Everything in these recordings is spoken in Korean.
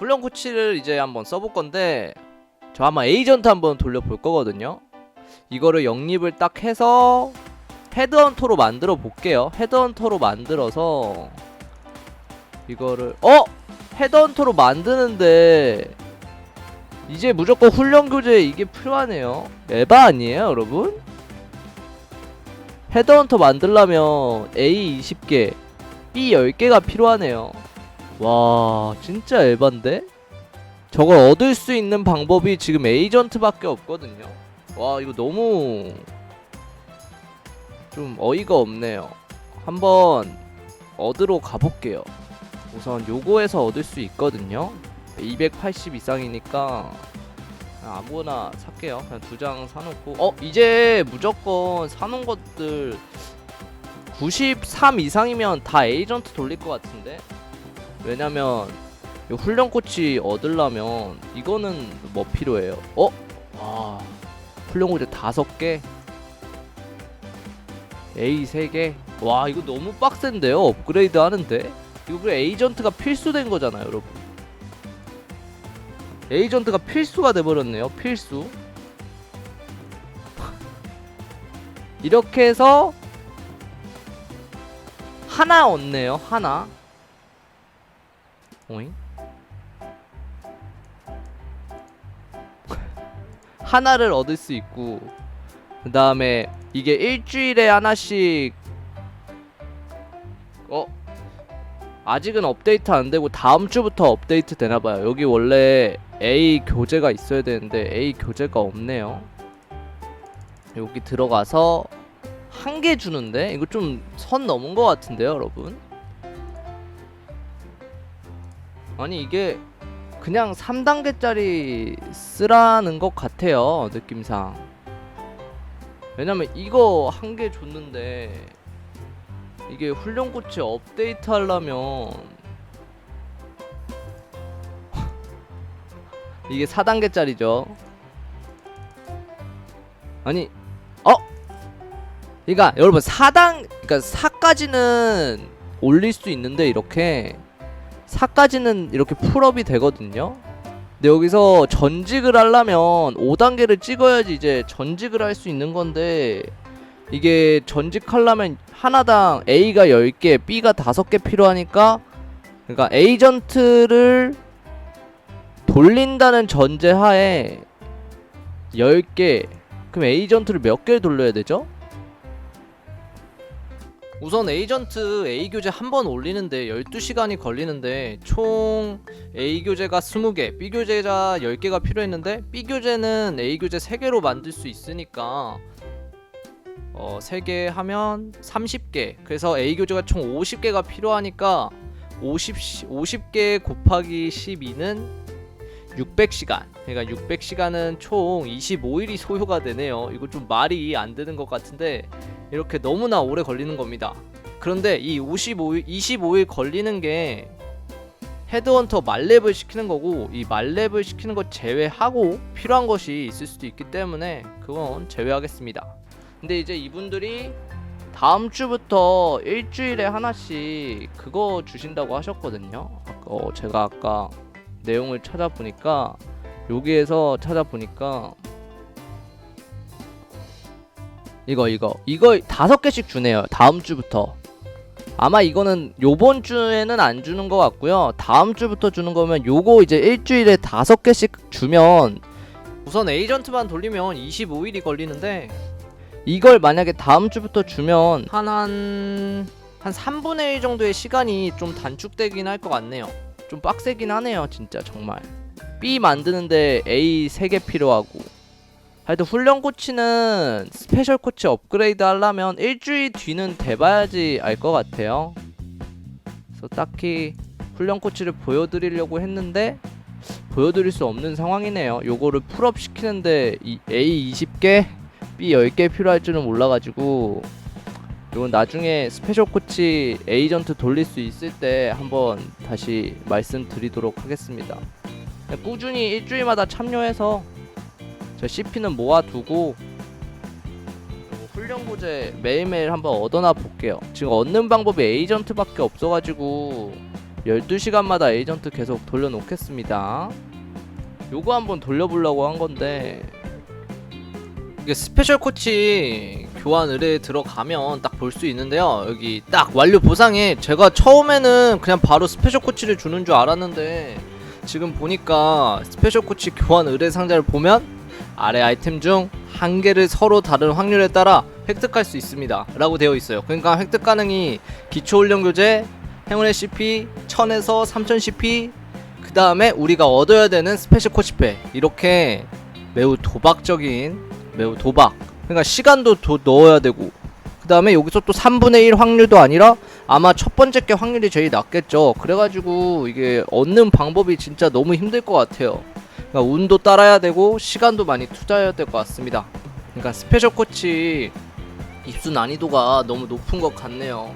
훈련 코치를 이제 한번 써볼 건데 저 아마 에이전트 한번 돌려볼 거거든요. 이거를 영입을 딱 해서 헤드헌터로 만들어 볼게요. 헤드헌터로 만들어서 이거를 어 헤드헌터로 만드는데 이제 무조건 훈련 교재 이게 필요하네요. 에바 아니에요, 여러분? 헤드헌터 만들려면 A 20개, B 10개가 필요하네요. 와, 진짜 에반데? 저걸 얻을 수 있는 방법이 지금 에이전트밖에 없거든요. 와, 이거 너무 좀 어이가 없네요. 한번 얻으러 가볼게요. 우선 요거에서 얻을 수 있거든요. 280 이상이니까 아무거나 살게요. 그냥 두 장 사놓고 어 이제 무조건 사놓은 것들 93 이상이면 다 에이전트 돌릴 것 같은데 왜냐면 이 훈련 코치 얻으려면 이거는 뭐 필요해요? 어? 와 훈련 코치 다섯 개 A 세 개. 와 이거 너무 빡센데요? 업그레이드 하는데 이거 그래 에이전트가 필수된 거잖아요, 여러분. 에이전트가 필수가 돼버렸네요. 필수. 이렇게 해서 하나 얻네요. 하나. 오잉? 하나를 얻을 수 있고 그 다음에 이게 일주일에 하나씩 어 아직은 업데이트 안 되고 다음 주부터 업데이트 되나 봐요. 여기 원래 A 교재가 있어야 되는데 A 교재가 없네요. 여기 들어가서 한 개 주는데 이거 좀 선 넘은 것 같은데요, 여러분? 아니 이게 그냥 3단계짜리 쓰라는 것 같아요, 느낌상. 왜냐면 이거 한 개 줬는데 이게 훈련 코치 업데이트 하려면 이게 4단계짜리죠. 아니, 어? 그러니까 여러분 4단 그러니까 4까지는 올릴 수 있는데 이렇게 4까지는 이렇게 풀업이 되거든요. 근데 여기서 전직을 하려면 5단계를 찍어야지 이제 전직을 할 수 있는 건데 이게 전직하려면 하나당 A가 10개, B가 5개 필요하니까 그러니까 에이전트를 돌린다는 전제하에 10개 그럼 에이전트를 몇 개를 돌려야 되죠? 우선 에이전트 A 교재 한 번 올리는데 12시간이 걸리는데 총 A 교재가 20개, B 교재가 10개가 필요했는데 B 교재는 A 교재 3개로 만들 수 있으니까 어 3개 하면 30개. 그래서 A 교재가 총 50개가 필요하니까 50 50개 곱하기 12는 600시간. 그러니까 600시간은 총 25일이 소요가 되네요. 이거 좀 말이 안 되는 것 같은데 이렇게 너무나 오래 걸리는 겁니다. 그런데 이 55일 25일 걸리는 게 헤드헌터 말렙을 시키는 거고 이 말렙을 시키는 것 제외하고 필요한 것이 있을 수도 있기 때문에 그건 제외하겠습니다. 근데 이제 이분들이 다음 주부터 일주일에 하나씩 그거 주신다고 하셨거든요. 어, 제가 아까 내용을 찾아보니까 여기에서 찾아보니까 이거 이거 이거 다섯 개씩 주네요. 다음 주부터. 아마 이거는 요번 주에는 안 주는 것 같고요. 다음 주부터 주는 거면 요거 이제 일주일에 다섯 개씩 주면 우선 에이전트만 돌리면 25일이 걸리는데 이걸 만약에 다음 주부터 주면 한 한 한 3분의 1 정도의 시간이 좀 단축되긴 할 것 같네요. 좀 빡세긴 하네요, 진짜 정말. B 만드는데 A 3개 필요하고 하여튼 훈련 코치는 스페셜 코치 업그레이드 하려면 일주일 뒤는 돼봐야지 알 것 같아요. 그래서 딱히 훈련 코치를 보여드리려고 했는데 보여드릴 수 없는 상황이네요. 요거를 풀업 시키는데 이 A 20개, B 10개 필요할 줄은 몰라가지고 이건 나중에 스페셜 코치 에이전트 돌릴 수 있을 때 한번 다시 말씀드리도록 하겠습니다. 꾸준히 일주일마다 참여해서 저 CP는 모아두고 훈련 고제 매일매일 한번 얻어나 볼게요. 지금 얻는 방법이 에이전트밖에 없어가지고 12시간마다 에이전트 계속 돌려놓겠습니다. 요거 한번 돌려보려고 한 건데 이게 스페셜 코치 교환 의뢰에 들어가면 딱 볼 수 있는데요. 여기 딱 완료 보상에 제가 처음에는 그냥 바로 스페셜 코치를 주는 줄 알았는데 지금 보니까 스페셜 코치 교환 의뢰 상자를 보면 아래 아이템 중 한 개를 서로 다른 확률에 따라 획득할 수 있습니다. 라고 되어 있어요. 그러니까 획득 가능이 기초 훈련 교재, 행운의 CP 1000에서 3000 CP 그 다음에 우리가 얻어야 되는 스페셜 코치패 이렇게 매우 도박적인 매우 도박 그러니까 시간도 더 넣어야 되고 그 다음에 여기서 또 3분의 1 확률도 아니라 아마 첫 번째 게 확률이 제일 낮겠죠. 그래가지고 이게 얻는 방법이 진짜 너무 힘들 것 같아요. 그러니까 운도 따라야 되고 시간도 많이 투자해야 될 것 같습니다. 그러니까 스페셜 코치 입수 난이도가 너무 높은 것 같네요.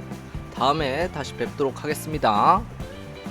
다음에 다시 뵙도록 하겠습니다